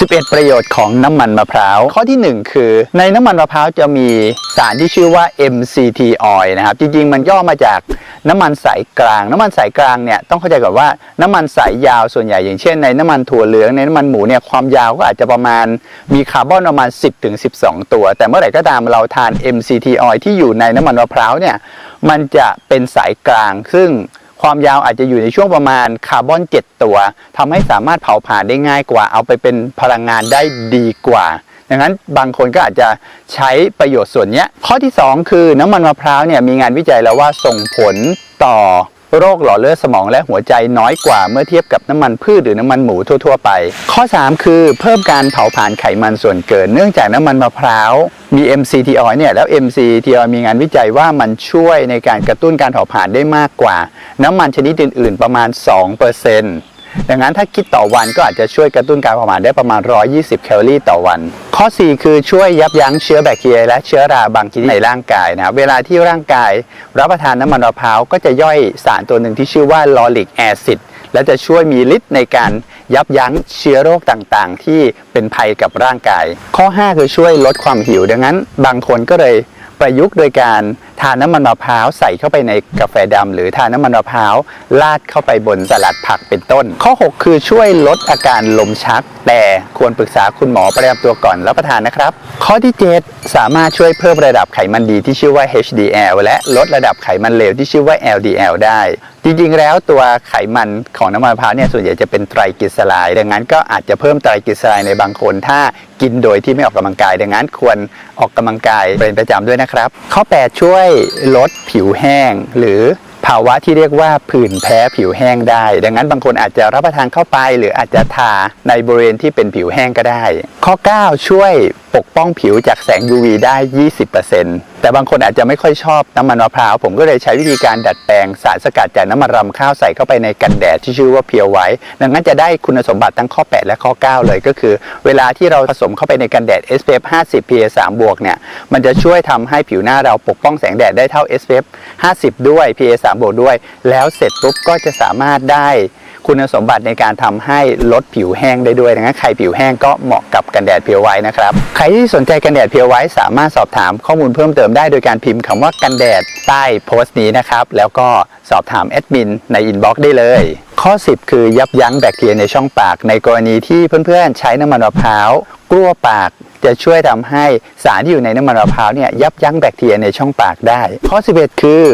11 ประโยชน์ของน้ำมันมะพร้าว ข้อทีหนึ่1 คือ ในน้ำมันมะพร้าวจะมีสารที่ชื่อว่า MCT oil นะครับ จริง ๆ มันย่อมาจากน้ำมันสายกลาง น้ำมันสายกลางเนี่ยต้องเข้าใจก่อนว่าน้ำมันสายยาวส่วนใหญ่อย่างเช่นในน้ำมันถั่วเหลืองในน้ำมันหมูเนี่ยความยาวก็อาจจะประมาณมีคาร์บอนประมาณ 10-12 ตัว แต่เมื่อไหร่ก็ตามเราทาน MCT oil ที่อยู่ในน้ำมันมะพร้าวเนี่ยมันจะเป็นสายกลางซึ่ง ความยาวอาจจะอยู่ในช่วงประมาณคาร์บอน 7 ตัวทำให้สามารถเผาผลาญได้ง่ายกว่า เอาไปเป็นพลังงานได้ดีกว่าดังนั้นบางคนก็อาจจะใช้ประโยชน์ส่วนนี้ข้อที่ 2 คือน้ำมันมะพร้าวเนี่ยมีงานวิจัยแล้วว่าส่งผลต่อ โรคหลอดเลือดสมองและหัวใจน้อยกว่าเมื่อเทียบกับน้ำมันพืชหรือน้ำมันหมูทั่ว ๆ ไป ข้อ 3 คือเพิ่มการเผาผลาญไขมันส่วนเกิน เนื่องจากน้ำมันมะพร้าวมี MCT oil เนี่ยแล้ว MCT oil มีงานวิจัยว่ามันช่วยในการกระตุ้นการเผาผลาญได้มากกว่า น้ำมันชนิดอื่น ๆ ประมาณ 2% ดังนั้นถ้าคิดต่อวันก็อาจจะช่วยกระตุ้นการเผาผลาญได้ประมาณ 120 แคลอรี่ต่อวัน ข้อ 4 คือช่วยยับยั้งเชื้อแบคทีเรียและเชื้อราบางชนิดในร่างกายนะครับเวลาที่ร่างกาย รับประทานน้ำมันมะพร้าวก็จะย่อยสารตัวหนึ่งที่ชื่อว่าลอริกแอซิดและจะช่วยมีฤทธิ์ในการยับยั้งเชื้อโรคต่างๆ ที่เป็นภัยกับร่างกาย ข้อ 5 คือช่วยลดความหิว ดังนั้น บางคนก็เลย ประยุกต์โดยการทานน้ำมันมะพร้าวใส่เข้าไปในกาแฟดำหรือทานน้ำมันมะพร้าวราดเข้าไปบนสลัดผักเป็นต้น ข้อ 6 คือช่วยลดอาการลมชัก แต่ควรปรึกษาคุณหมอประจำตัวก่อนรับประทานนะครับ ข้อที่ 7 สามารถช่วยเพิ่มระดับไขมันดีที่ชื่อว่า HDL และลดระดับไขมันเลวที่ชื่อว่า LDL ได้ จริงๆ แล้วตัวไขมันของน้ำมันมะพร้าวเนี่ยส่วนใหญ่จะเป็นไตรกลีเซอไรด์ดังนั้นก็อาจจะเพิ่มไตรกลีเซอไรด์ในบางคน ถ้ากินโดยที่ไม่ออกกำลังกาย ดังนั้นควรออกกำลังกายเป็นประจำด้วยนะครับ ข้อ 8 ช่วยลดผิวแห้งหรือ ภาวะที่เรียกว่าผื่นแพ้ผิวแห้งได้ ดังนั้นบางคนอาจจะรับประทานเข้าไป หรืออาจจะทาในบริเวณที่เป็นผิวแห้งก็ได้ ข้อ 9 ช่วย ปกป้องผิวจากแสง UV ได้ 20%แต่บางคนอาจจะไม่ค่อยชอบน้ำมันมะพร้าว ผมก็เลยใช้วิธีการดัดแปลงสารสกัดจากน้ำมันรำข้าวใส่เข้าไปในกันแดดที่ชื่อว่าเพียวไว้ ดังนั้นจะได้คุณสมบัติทั้งข้อ 8 และข้อ 9 เลยก็คือ เวลาที่เราผสมเข้าไปในกันแดด SPF 50 PA 3บวกเนี่ย มันจะช่วยทำให้ผิวหน้าเราปกป้องแสงแดดได้เท่า SPF 50 ด้วย PA 3บวกด้วย แล้วเสร็จปุ๊บก็จะสามารถได้ คุณสมบัติในการทำให้ลดผิวแห้งได้ด้วยดังนั้นใครผิวแห้งก็เหมาะกับกันแดดเพียวไว้นะครับใครที่สนใจกันแดดเพียวไว้สามารถสอบถามข้อมูลเพิ่มเติมได้โดยการพิมพ์คำว่ากันแดดใต้โพสต์นี้นะครับแล้วก็สอบถามแอดมินในอินบ็อกซ์ได้เลย ข้อ 10 คือยับยั้งแบคทีเรียในช่องปาก ในกรณีที่เพื่อนๆใช้น้ำมันมะพร้าวกลัวปาก จะช่วยทำให้สารที่อยู่ในน้ำมันมะพร้าวเนี่ยยับยั้งแบคทีเรียในช่องปากได้ ข้อ 11 คือ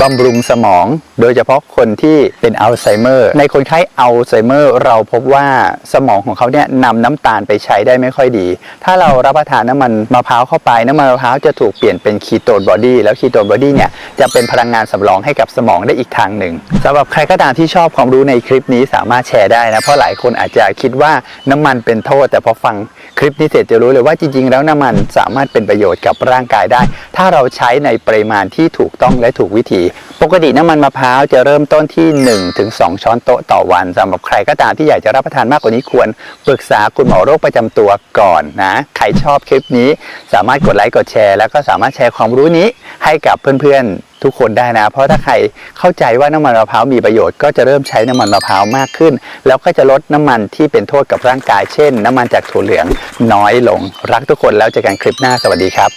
บำรุงสมอง โดยเฉพาะคนที่เป็นอัลไซเมอร์ ในคนไข้อัลไซเมอร์ เราพบว่าสมองของเขาเนี่ยนำน้ำตาลไปใช้ได้ไม่ค่อยดี ถ้าเรารับประทานน้ำมันมะพร้าวเข้าไปน้ำมันมะพร้าวจะถูกเปลี่ยนเป็นคีโตนบอดี้แล้วคีโตนบอดี้เนี่ยจะเป็นพลังงานสำรองให้กับสมองได้อีกทางหนึ่งสำหรับใครก็ตามที่ชอบความรู้ในคลิปนี้สามารถแชร์ได้นะเพราะหลายคนอาจจะคิดว่าน้ำมันเป็นโทษ แต่พอฟังคลิปนี้เสร็จจะรู้เลยว่าจริง ๆ แล้วน้ำมันสามารถเป็นประโยชน์กับร่างกายได้ ถ้าเราใช้ในปริมาณที่ถูกต้องและถูกวิธี ปกติน้ำมันมะพร้าวจะเริ่มต้นที่1ถึง2ช้อนโต๊ะต่อวันสำหรับใครก็ตามที่อยากจะรับประทานมากกว่านี้ควรปรึกษาคุณหมอโรคประจำตัวก่อนนะ ใครชอบคลิปนี้ สามารถกดไลค์กดแชร์ แล้วก็สามารถแชร์ความรู้นี้ให้กับเพื่อนๆ ทุกคนได้นะ เพราะถ้าใครเข้าใจว่าน้ำมันมะพร้าวมีประโยชน์ก็จะเริ่มใช้น้ำมันมะพร้าวมากขึ้น แล้วก็จะลดน้ำมันที่เป็นโทษกับร่างกายเช่น น้ำมันจากถั่วเหลืองน้อยลง รักทุกคนแล้วเจอกันคลิปหน้าสวัสดีครับ